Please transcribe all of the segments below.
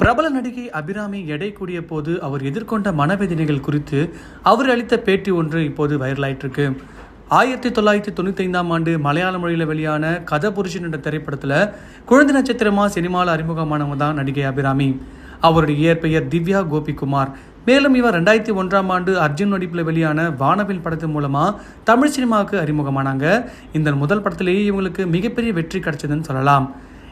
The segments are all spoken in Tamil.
பிரபல நடிகை அபிராமி எடை கூடிய போது அவர் எதிர்கொண்ட மனவேதனைகள் குறித்து அவர் அளித்த பேட்டி ஒன்று இப்போது வைரலாயிட்டு இருக்கு ஆயிரத்தி தொள்ளாயிரத்தி தொண்ணூற்றி ஐந்தாம் ஆண்டு மலையாள மொழியில் வெளியான கதபுருஷன் என்ற திரைப்படத்தில் குழந்தை நட்சத்திரமா சினிமாவில் அறிமுகமானவங்க தான் நடிகை அபிராமி. அவருடைய இயற்பெயர் திவ்யா கோபிகுமார். மேலும் இவர் ரெண்டாயிரத்தி ஒன்றாம் ஆண்டு அர்ஜுன் நடிப்பில் வெளியான வானவில் படத்தின் மூலமாக தமிழ் சினிமாவுக்கு அறிமுகமானாங்க. இந்த முதல் படத்திலேயே இவங்களுக்கு மிகப்பெரிய வெற்றி கிடைச்சதுன்னு சொல்லலாம்.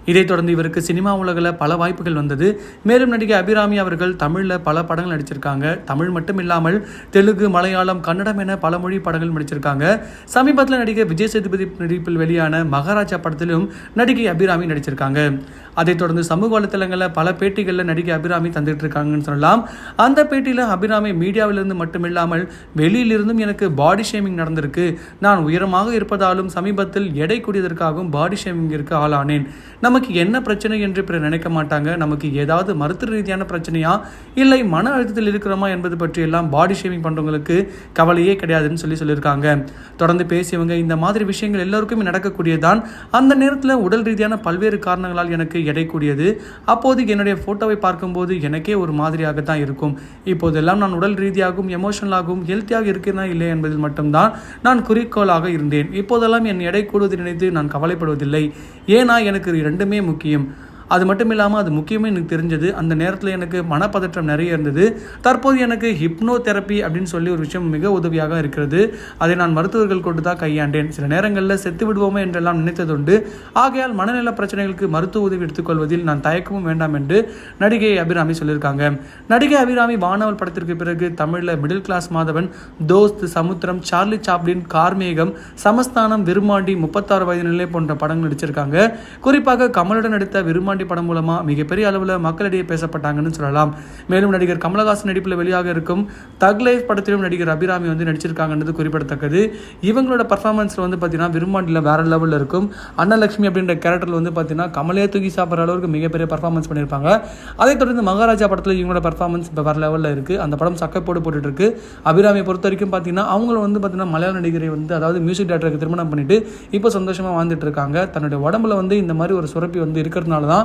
இதைத் தொடர்ந்து இவருக்கு சினிமா உலகில் பல வாய்ப்புகள் வந்தது. மேலும் நடிகை அபிராமி அவர்கள் தமிழில் பல படங்கள் நடிச்சிருக்காங்க. தமிழ் மட்டும் இல்லாமல் தெலுங்கு மலையாளம் கன்னடம் என பல மொழி படங்கள் நடிச்சிருக்காங்க. சமீபத்தில் நடிகை விஜய் சேதுபதி நடிப்பில் வெளியான மகாராஜா படத்திலும் நடிகை அபிராமி நடிச்சிருக்காங்க. அதைத் தொடர்ந்து சமூக வலைத்தளங்களில் பல பேட்டிகளில் நடிகை அபிராமி தந்துட்டு இருக்காங்கன்னு சொல்லலாம். அந்த பேட்டியில் அபிராமி மீடியாவிலிருந்து மட்டுமில்லாமல் வெளியிலிருந்தும் எனக்கு பாடி ஷேமிங் நடந்திருக்கு. நான் உயரமாக இருப்பதாலும் சமீபத்தில் எடை கூடியதற்காகவும் பாடி ஷேமிங்கிற்கு ஆளானேன். நமக்கு என்ன பிரச்சனை என்று பிறர் நினைக்க மாட்டாங்க. நமக்கு ஏதாவது மருத்துவ ரீதியான பிரச்சனையா? இல்லை மன அழுத்தத்தில் இருக்கிறோமா என்பது பற்றி எல்லாம் பாடி ஷேமிங் பண்ணுறவங்களுக்கு கவலையே கிடையாதுன்னு சொல்லி சொல்லியிருக்காங்க. தொடர்ந்து பேசியவங்க இந்த மாதிரி விஷயங்கள் எல்லோருக்குமே நடக்கக்கூடியதான் அந்த நேரத்தில் உடல் ரீதியான பல்வேறு காரணங்களால் எனக்கு எடை கூடியது அப்போது என்னுடைய ஃபோட்டோவை பார்க்கும்போது எனக்கே ஒரு மாதிரியாக தான் இருக்கும். இப்போதெல்லாம் நான் உடல் ரீதியாகவும் எமோஷனலாகவும் ஹெல்த்தியாக இருக்கிறேனா இல்லை என்பதில் மட்டும்தான் நான் குறிக்கோளாக இருந்தேன். இப்போதெல்லாம் என் எடை கூடுவதை நினைத்து நான் கவலைப்படுவதில்லை. ஏன்னா எனக்கு ரெண்டுமே முக்கியம். அது மட்டும் இல்லாமல் அது முக்கியமே எனக்கு தெரிஞ்சது. அந்த நேரத்தில் எனக்கு மனப்பதற்றம் நிறைய இருந்தது. தற்போது எனக்கு ஹிப்னோ தெரப்பி அப்படின்னு சொல்லி ஒரு விஷயம் மிக உதவியாக இருக்கிறது. அதை நான் மருத்துவர்கள் கொண்டு தான் கையாண்டேன். சில நேரங்களில் செத்து விடுவோமே என்றெல்லாம் நினைத்ததுண்டு. ஆகையால் மனநல பிரச்சனைகளுக்கு மருத்துவ உதவி எடுத்துக்கொள்வதில் நான் தயக்கமும் வேண்டாம் என்று நடிகை அபிராமி சொல்லியிருக்காங்க. நடிகை அபிராமி வானவல் படத்திற்கு பிறகு தமிழில் middle class Madhavan Dost Samudhiram Charlie Chaplin Karmegam Samasthanam Virumandi முப்பத்தாறு வயது நிலை போன்ற படங்கள் நடிச்சிருக்காங்க. குறிப்பாக கமலுடன் நடித்த விருமாண்டி படம் மூலமாக மிகப்பெரிய அளவில் மக்களிடையே பேசப்பட்டாங்கன்னு சொல்லலாம். மேலும் நடிகர் கமலஹாசன் நடிப்பில் வெளியாக இருக்கும் தக் லைஃப் படத்திலும் நடிகர் அபிராமி வந்து நடிச்சிருக்காங்கன்றது குறிப்பிடத்தக்கது. இவங்களோட பர்ஃபார்மன்ஸில் வந்து பார்த்தீங்கன்னா விரும்பாண்டியில் வேற லெவலில் இருக்கும். அன்னலட்சுமி அப்படின்ற கேரக்டரில் வந்து பார்த்தீங்கன்னா கமலே தூக்கி சாப்பிட்ற அளவுக்கு மிகப்பெரிய பர்ஃபார்மன்ஸ் பண்ணியிருப்பாங்க. அதைத் தொடர்ந்து மகாராஜா படத்தில் இவங்களோட பர்ஃபார்மன்ஸ் இப்போ வேறு லெவலில் இருக்குது அந்த படம் சக்கப்போடு போட்டுட்ருக்கு அபிராமியை பொறுத்த வரைக்கும் பார்த்தீங்கன்னா அவங்கள வந்து பார்த்தீங்கன்னா மலையாள நடிகரை வந்து அதாவது மியூசிக் டேரக்டருக்கு திருமணம் பண்ணிட்டு இப்போ சந்தோஷமாக வாழ்ந்துட்டு இருக்காங்க. தன்னுடைய உடம்புல வந்து இந்த மாதிரி ஒரு சுரப்பி வந்து இருக்கிறதுனால தான்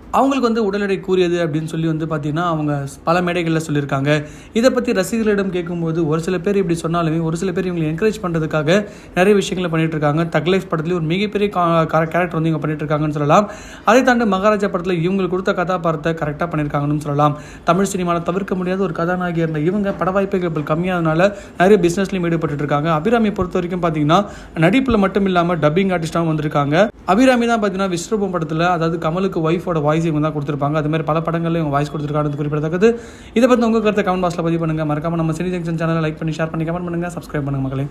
அவங்களுக்கு வந்து உடல் எடை கூறியது அப்படின்னு சொல்லி வந்து பார்த்தீங்கன்னா அவங்க பல மேடைகளில் சொல்லியிருக்காங்க. இதை பற்றி ரசிகர்களிடம் கேட்கும்போது ஒரு சில பேர் இப்படி சொன்னாலுமே ஒரு சில பேர் இவங்களை என்கரேஜ் பண்ணுறதுக்காக நிறைய விஷயங்களை பண்ணிட்டு இருக்காங்க தக் லைஃப் படத்துலேயும் ஒரு மிகப்பெரிய கேரக்டர் வந்து இவங்க பண்ணிட்டு இருக்காங்கன்னு சொல்லலாம். அதை தாண்டி மகாராஜா படத்தில் இவங்களுக்கு கொடுத்த கதாபாத்திரத்தை கரெக்டாக பண்ணியிருக்காங்கன்னு சொல்லலாம். தமிழ் சினிமாவில் தவிர்க்க முடியாத ஒரு கதாநாயகி இருந்த இவங்க பட வாய்ப்புகள் கம்மியானதுனால நிறைய பிஸ்னஸ்லையும் ஈடுபட்டு இருக்காங்க அபிராமியை பொறுத்த வரைக்கும் பார்த்தீங்கன்னா நடிப்பில் மட்டும் இல்லாமல் டப்பிங் ஆர்டிஸ்டாகவும் வந்திருக்காங்க. அபிராமி தான் பார்த்தீங்கன்னா விஸ்வரூபம் படத்தில் அதாவது கமலுக்கு ஒய்ஃபோட வாய்ஸ் இவங்க தான் கொடுத்துருப்பாங்க. அது மாதிரி பல படங்களில் இவங்க வாய்ஸ் கொடுத்துருக்காங்க குறிப்பிடத்தக்கது. இதை பற்றி உங்கள் கருத்தை கமெண்ட் பாக்ஸில் பதிவு பண்ணுங்கள் மறக்காம நம்ம சினி ஜங்ஷன் சேனலை லைக் பண்ணி ஷேர் பண்ணி கமெண்ட் பண்ணுங்கள் சப்ஸ்கிரைப் பண்ணுங்கள் மக்களே.